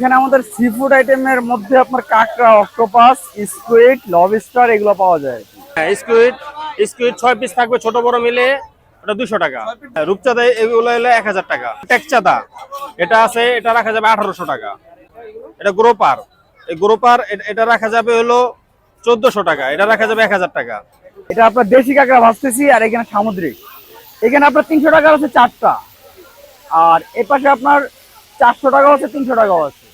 এখানে আমাদের sea food আইটেমের মধ্যে আপনার কাঁকড়া অক্টোপাস স্কুইড লবস্টার এগুলো পাওয়া যায়। হ্যাঁ স্কুইড স্কুইড ছয় পিস থাকবে ছোট বড় মিলে ওটা দুশো টাকা। হ্যাঁ, রূপচাঁদা এগুলো হলো এক হাজার টাকা। টেকচাঁদা এটা আছে এটা রাখা যাবে আঠারোশো টাকা। এটা গ্রোপার এই গ্রোপার এটা রাখা যাবে হলো চোদ্দশো টাকা এটা রাখা যাবে এক হাজার টাকা। এটা আপনার দেশি কাঁকড়া ভাজতেছি আর এখানে সামুদ্রিক। এখানে আপনার তিনশো টাকা আছে চারটা। আর এ পাশে আপনার চারশো টাকা আছে তিনশো টাকাও আছে।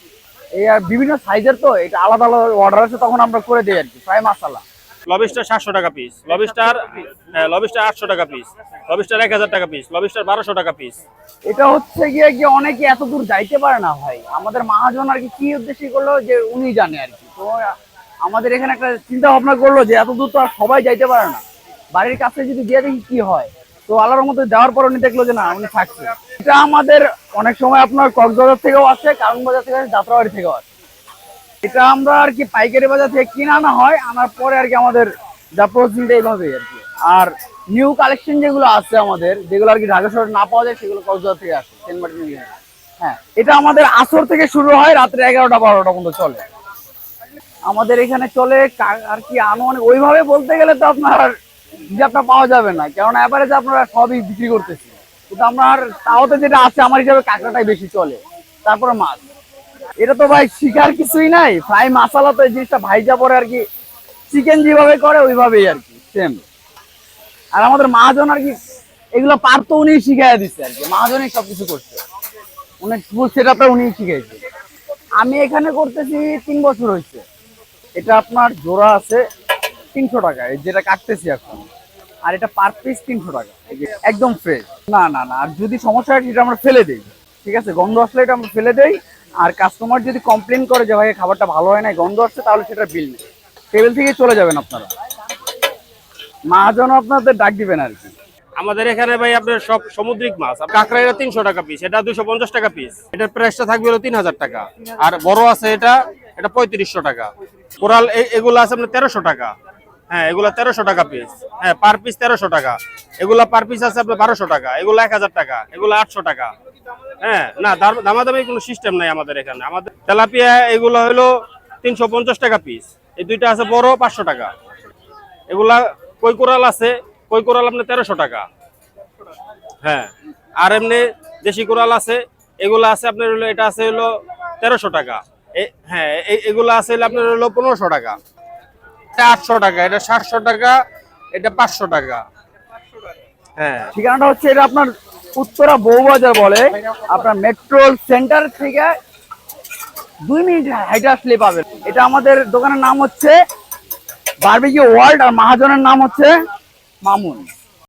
আর বিভিন্ন সাইজের তো এটা আলাদা আলাদা অর্ডার আছে তখন আমরা করে দিই আর কি ফ্রাই মশলা লবিস্টার সাতশো টাকা পিস লবিস্টার হ্যাঁ লবিস্টার আটশো টাকা পিস লবিস্টার এক হাজার টাকা পিস লবিস্টার বারোশো টাকা পিস এটা হচ্ছে গিয়ে কি অনেকে এত দূর যাইতে পারে না ভাই। আমাদের মহাজন আর কি কি উদ্দেশ্যে করল যে উনি জানে আর কি। তো আমাদের এখানে একটা চিন্তা ভাবনা করল যে এত দূর তো আর সবাই যাইতে পারে না। বাড়ির কাছে যদি দিয়ে দেখি কি হয় তো আল্লাহর মতো যাওয়ার পর উনি দেখল যে না, উনি থাকছে। এটা আমাদের অনেক সময় আপনার কক্সবাজার থেকেও আসে কারণ বাজার থেকে আসে, যাত্রাবাড়ি থেকেও আসে। এটা আমরা আর কি পাইকারি বাজার থেকে কিনে আনা হয়, আনার পরে আর কি আমাদের যা প্রসেসিংটা এইভাবেই আর কি। আর নিউ কালেকশন যেগুলো আছে আমাদের, যেগুলো আর কি ঢাকা শহরে না পাওয়া যায়, সেগুলো কক্সবাজার থেকে আসে হ্যাঁ এটা আমাদের আসর থেকে শুরু হয়, রাত্রে এগারোটা, বারোটা পর্যন্ত চলে। আমাদের এখানে চলে আর কি আনো আনুমানিক ওইভাবে বলতে গেলে তো আপনার যে আপনার পাওয়া যাবে না, কেননা অ্যাভারেজ আপনারা সবই বিক্রি করতেছি কিন্তু আমার তাওতে যেটা আছে, আমার হিসাবে কাঁকড়াটাই বেশি চলে। তারপরে মাছ। এটা তো ভাই শিকার কিছুই নাই, ফ্রাই মশালা তো এই জিনিসটা ভাইজা পরে আর কি চিকেন যেভাবে করে, ওইভাবেই আর কি সেম আর আমাদের মহাজন আর কি, এগুলো পারতো উনি শিখাই দিচ্ছে আর কি মহাজনই সবকিছু করছে। উনি ফুল সেটআপটা উনি শিখাইছে। আমি এখানে করতেছি তিন বছর হয়েছে এটা আপনার জোড়া আছে তিনশো টাকা যেটা কাটতেছি এখন। আর এটা পার পিস তিনশো টাকা একদম ফ্রেশ না না না, আর যদি সমস্যা হয়, সেটা আমরা ফেলে দিই। ঠিক আছে? গন্ধ আসলে এটা আমরা ফেলে দেই। আর কাস্টমার যদি কমপ্লেন করে যে, ভাই, খাবারটা ভালো হয় না গন্ধ আসছে, তাহলে সেটা বিল নেই। টেবিল থেকে চলে যাবেন আপনারা। মহাজন আপনাদের ডাক দিবেন আর কি। আমাদের এখানে ভাই আপনার সব সামুদ্রিক মাছ। কাঁকড়া এটা তিনশো টাকা পিস এটা দুশো পঞ্চাশ টাকা পিস এটার প্রাইসটা থাকবে হলো তিন হাজার টাকা। আর বড় আছে এটা এটা পঁয়ত্রিশশো টাকা। কোরাল এগুলো আছে আপনার তেরোশো টাকা। হ্যাঁ এগুলা তেরোশো টাকা পিস হ্যাঁ পার পিস তেরোশো টাকা। এগুলা পার পিস আছে আপনার বারোশো টাকা, এগুলো এক হাজার টাকা, এগুলো আটশো টাকা। হ্যাঁ না, দাম- দামাদামি কোনো সিস্টেম নাই আমাদের এখানে। আমাদের তেলাপিয়া এগুলো হলো তিনশো পঞ্চাশ টাকা পিস এই দুইটা আছে বড় পাঁচশো টাকা। এগুলা কই কোরাল আছে কই কোরাল আপনার তেরোশো টাকা। হ্যাঁ আর এমনি দেশি কোরাল আছে, এগুলো আছে আপনার হলো, এটা আছে হলো তেরোশো টাকা। হ্যাঁ এগুলো আছে আপনার হলো পনেরোশো টাকা। আটশো টাকা, এটা সাতশো টাকা, এটা পাঁচশো টাকা। হ্যাঁ। ঠিকানাটা হচ্ছে এটা আপনার উত্তরা বউবাজার বলে। আপনার মেট্রো সেন্টার থেকে দুই মিনিট হাইটে আসলে পাবেন। এটা আমাদের দোকানের নাম হচ্ছে বার্বিকি ওয়ার্ল্ড আর মাহাজনের নাম হচ্ছে মামুন।